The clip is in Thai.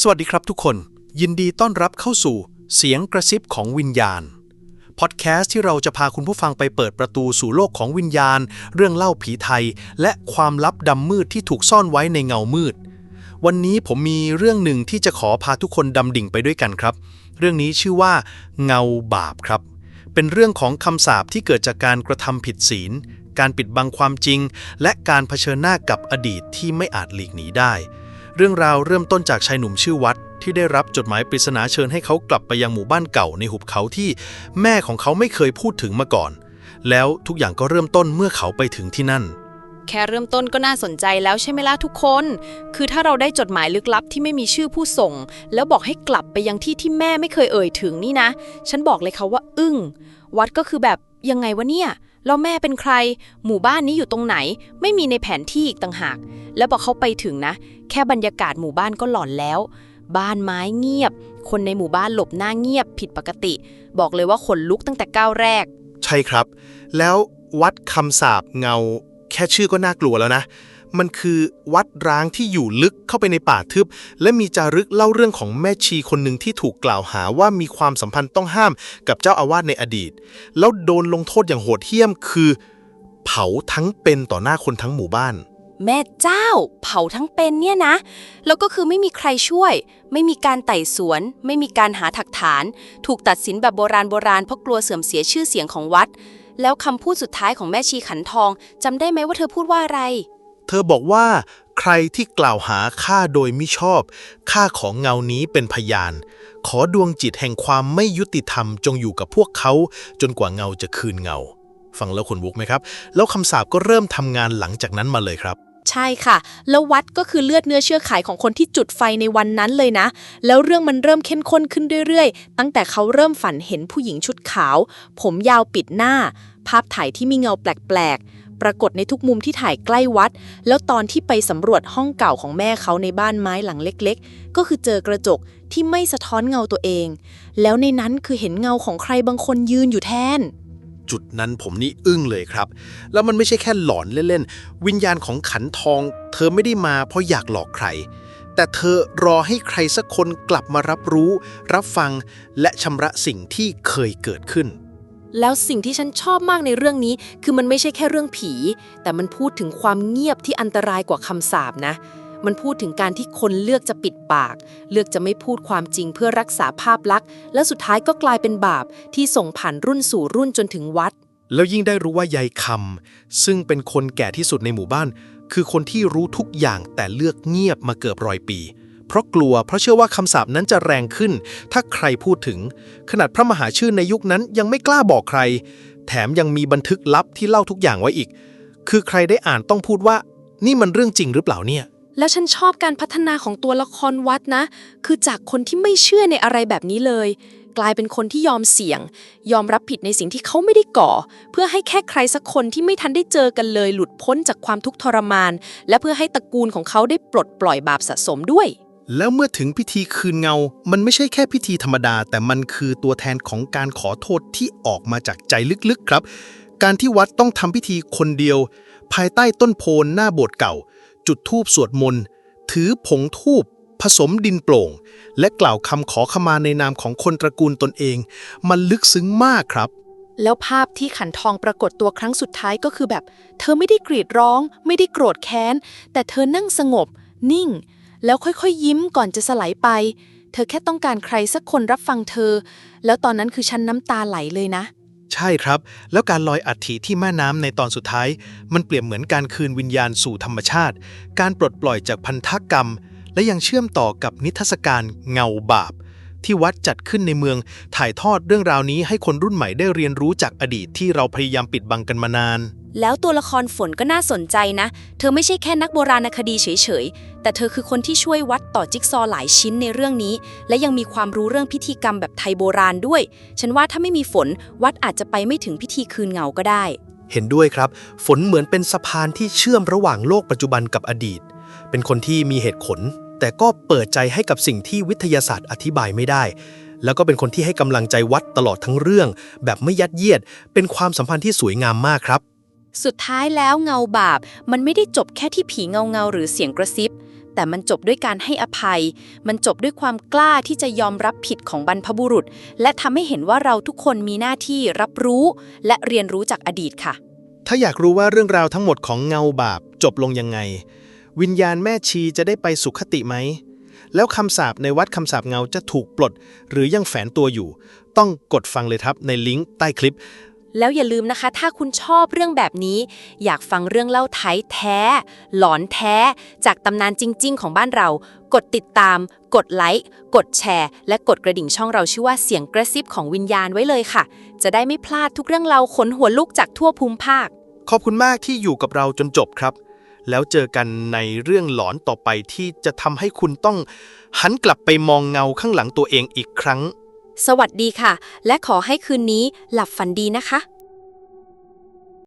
สวัสดีครับทุกคน ยินดีต้อนรับเข้าสู่เสียงกระซิบของวิญญาณ พอดแคสต์ที่เราจะพาคุณผู้ฟังไปเปิดประตูสู่โลกของวิญญาณ เรื่องเล่าผีไทย และความลับดำมืดที่ถูกซ่อนไว้ในเงามืด วันนี้ผมมีเรื่องหนึ่งที่จะขอพาทุกคนดำดิ่งไปด้วยกันครับ เรื่องนี้ชื่อว่า เงาบาปครับ เป็นเรื่องของคำสาปที่เกิดจากการกระทำผิดศีล การปิดบังความจริง และการเผชิญหน้ากับอดีตที่ไม่อาจหลีกหนีได้ เรื่องราวเริ่มต้นจากชายหนุ่มชื่อวัดที่ได้รับจดหมายปริศนาเชิญให้เขากลับไปยังหมู่บ้านเก่าในหุบเขาที่แม่ของเขาไม่เคยพูดถึงมาก่อน แล้วทุกอย่างก็เริ่มต้นเมื่อเขาไปถึงที่นั่น แค่เริ่มต้นก็น่าสนใจแล้วใช่ไหมล่ะทุกคน คือถ้าเราได้จดหมายลึกลับที่ไม่มีชื่อผู้ส่ง แล้วบอกให้กลับไปยังที่ที่แม่ไม่เคยเอ่ยถึงนี่นะ ฉันบอกเลยค่ะว่าอึ้ง วัดก็คือแบบยังไงวะเนี่ย แล้วแม่เป็นใคร หมู่บ้านนี้อยู่ตรงไหน ไม่มีในแผนที่อีกต่างหาก แล้วพอเขาไปถึงนะ แค่บรรยากาศหมู่บ้านก็หลอนแล้ว บ้านไม้เงียบ คนในหมู่บ้านหลบหน้าเงียบผิดปกติ บอกเลยว่าขนลุกตั้งแต่ก้าวแรก ใช่ครับ แล้ววัดคำสาบเงา แค่ชื่อก็น่ากลัวแล้วนะ มันคือวัดร้างที่อยู่ลึกเข้าไปในป่าทึบ และมีจารึกเล่าเรื่องของแม่ชีคนหนึ่งที่ถูกกล่าวหาว่ามีความสัมพันธ์ต้องห้ามกับเจ้าอาวาสในอดีต แล้วโดนลงโทษอย่างโหดเหี้ยมคือ เผาทั้งเป็นต่อหน้าคนทั้งหมู่บ้าน แม่เจ้า เผาทั้งเป็นเนี่ยนะ แล้วก็คือไม่มีใครช่วย ไม่มีการไต่สวน ไม่มีการหาถักฐาน ถูกตัดสินแบบโบราณโบราณเพราะกลัวเสื่อมเสียชื่อเสียงของวัด แล้วคำพูดสุดท้ายของแม่ชีขันทองจำได้ไหมว่าเธอพูดว่าอะไร เธอบอกว่า ใครที่กล่าวหาข้าโดยมิชอบข้าของเงานี้เป็นพยาน ขอดวงจิตแห่งความไม่ยุติธรรมจงอยู่กับพวกเขา จนกว่าเงาจะคืนเงา ฟังแล้วขนลุกไหมครับ แล้วคำสาปก็เริ่มทำงานหลังจากนั้นมาเลยครับใช่ค่ะ แล้ววัดก็คือเลือดเนื้อเชื่อไขของคนที่จุดไฟในวันนั้นเลยนะ แล้วเรื่องมันเริ่มเข้มข้นขึ้นเรื่อยๆ ตั้งแต่เขาเริ่มฝันเห็นผู้หญิงชุดขาว ผมยาวปิดหน้า ภาพถ่ายที่มีเงาแปลกๆ ปรากฏในทุกมุมที่ถ่ายใกล้วัด แล้วตอนที่ไปสำรวจห้องเก่าของแม่เขาในบ้านไม้หลังเล็กๆ ก็คือเจอกระจกที่ไม่สะท้อนเงาตัวเอง แล้วในนั้นคือเห็นเงาของใครบางคนยืนอยู่แทน จุดนั้นผมนี่อึ้งเลยครับ แล้วมันไม่ใช่แค่หลอนเล่นๆ วิญญาณของขันทอง เธอไม่ได้มาเพราะอยากหลอกใคร แต่เธอรอให้ใครสักคนกลับมารับรู้ รับฟัง และชำระสิ่งที่เคยเกิดขึ้น แล้วสิ่งที่ฉันชอบมากในเรื่องนี้ คือมันไม่ใช่แค่เรื่องผี แต่มันพูดถึงความเงียบที่อันตรายกว่าคำสาปนะ มันพูดถึงการที่คนเลือกจะปิดปาก เลือกจะไม่พูดความจริงเพื่อรักษาภาพลักษณ์ และสุดท้ายก็กลายเป็นบาปที่ส่งผ่านรุ่นสู่รุ่นจนถึงวัด แล้วยิ่งได้รู้ว่ายายคำซึ่งเป็นคนแก่ที่สุดในหมู่บ้าน คือคนที่รู้ทุกอย่างแต่เลือกเงียบมาเกือบร้อยปี เพราะกลัวเพราะเชื่อว่าคำสาปนั้นจะแรงขึ้น ถ้าใครพูดถึง ขนาดพระมหาชื่อในยุคนั้นยังไม่กล้าบอกใคร แถมยังมีบันทึกลับที่เล่าทุกอย่างไว้อีก คือใครได้อ่านต้องพูดว่า นี่มันเรื่องจริงหรือเปล่าเนี่ยแล้วฉันชอบการพัฒนาของตัวละครวัดนะ คือจากคนที่ไม่เชื่อในอะไรแบบนี้เลย กลายเป็นคนที่ยอมเสี่ยง ยอมรับผิดในสิ่งที่เขาไม่ได้ก่อ เพื่อให้แค่ใครสักคนที่ไม่ทันได้เจอกันเลย หลุดพ้นจากความทุกข์ทรมาน และเพื่อให้ตระกูลของเขาได้ปลดปล่อยบาปสะสมด้วย แล้วเมื่อถึงพิธีคืนเงา มันไม่ใช่แค่พิธีธรรมดา แต่มันคือตัวแทนของการขอโทษที่ออกมาจากใจลึกๆครับ การที่วัดต้องทำพิธีคนเดียว ภายใต้ต้นโพนหน้าโบสถ์เก่า จุดธูปสวดมนต์ถือผงธูปผสมดินโปร่ง และกล่าวคำขอขมาในนามของคนตระกูลตนเอง มันลึกซึ้งมากครับ แล้วภาพที่ขันทองปรากฏตัวครั้งสุดท้ายก็คือแบบ เธอไม่ได้กรีดร้อง ไม่ได้โกรธแค้น แต่เธอนั่งสงบ นิ่ง แล้วค่อยๆยิ้มก่อนจะสลายไป เธอแค่ต้องการใครสักคนรับฟังเธอ แล้วตอนนั้นคือฉันน้ำตาไหลเลยนะ ใช่ครับ แล้วการลอยอัฐิที่แม่น้ำในตอนสุดท้าย มันเปรียบเหมือนการคืนวิญญาณสู่ธรรมชาติ การปลดปล่อยจากพันธกรรม และยังเชื่อมต่อกับนิทรรศการเงาบาป ที่วัดจัดขึ้นในเมือง ถ่ายทอดเรื่องราวนี้ให้คนรุ่นใหม่ได้เรียนรู้จากอดีตที่เราพยายามปิดบังกันมานาน แล้วตัวละครฝนก็น่าสนใจนะ เธอไม่ใช่แค่นักโบราณคดีเฉยๆ แต่เธอคือคนที่ช่วยวัดต่อจิ๊กซอว์หลายชิ้นในเรื่องนี้ และยังมีความรู้เรื่องพิธีกรรมแบบไทยโบราณด้วย ฉันว่าถ้าไม่มีฝนวัดอาจจะไปไม่ถึงพิธีคืนเงาก็ได้ เห็นด้วยครับ ฝนเหมือนเป็นสะพานที่เชื่อมระหว่างโลกปัจจุบันกับอดีต เป็นคนที่มีเหตุผล แต่ก็เปิดใจให้กับสิ่งที่วิทยาศาสตร์อธิบายไม่ได้ แล้วก็เป็นคนที่ให้กำลังใจวัดตลอดทั้งเรื่อง แบบไม่ยัดเยียด เป็นความสัมพันธ์ที่สวยงามมากครับสุดท้ายแล้วเงาบาป มันไม่ได้จบแค่ที่ผีเงาเงาๆหรือเสียงกระซิบ แต่มันจบด้วยการให้อภัย มันจบด้วยความกล้าที่จะยอมรับผิดของบรรพบุรุษ และทำให้เห็นว่าเราทุกคนมีหน้าที่รับรู้ และเรียนรู้จากอดีตค่ะ ถ้าอยากรู้ว่าเรื่องราวทั้งหมดของเงาบาปจบลงยังไง วิญญาณแม่ชีจะได้ไปสุขติไหม แล้วคำสาปในวัดคำสาปเงาจะถูกปลด หรือยังแฝงตัวอยู่ ต้องกดฟังเลยครับในลิงก์ใต้คลิป แล้วอย่าลืมนะคะ ถ้าคุณชอบเรื่องแบบนี้ อยากฟังเรื่องเล่าไทยแท้ หลอนแท้ จากตำนานจริง ๆ ของบ้านเรา กดติดตาม กดไลค์กดแชร์ และกดกระดิ่งช่องเราชื่อว่าเสียงกระซิบของวิญญาณไว้เลยค่ะ จะได้ไม่พลาดทุกเรื่องเราขนหัวลุกจากทั่วภูมิภาค ขอบคุณมากที่อยู่กับเราจนจบครับ แล้วเจอกันในเรื่องหลอนต่อไปที่จะทำให้คุณต้องหันกลับไปมองเงาข้างหลังตัวเองอีกครั้ง สวัสดีค่ะ และขอให้คืนนี้หลับฝันดีนะคะ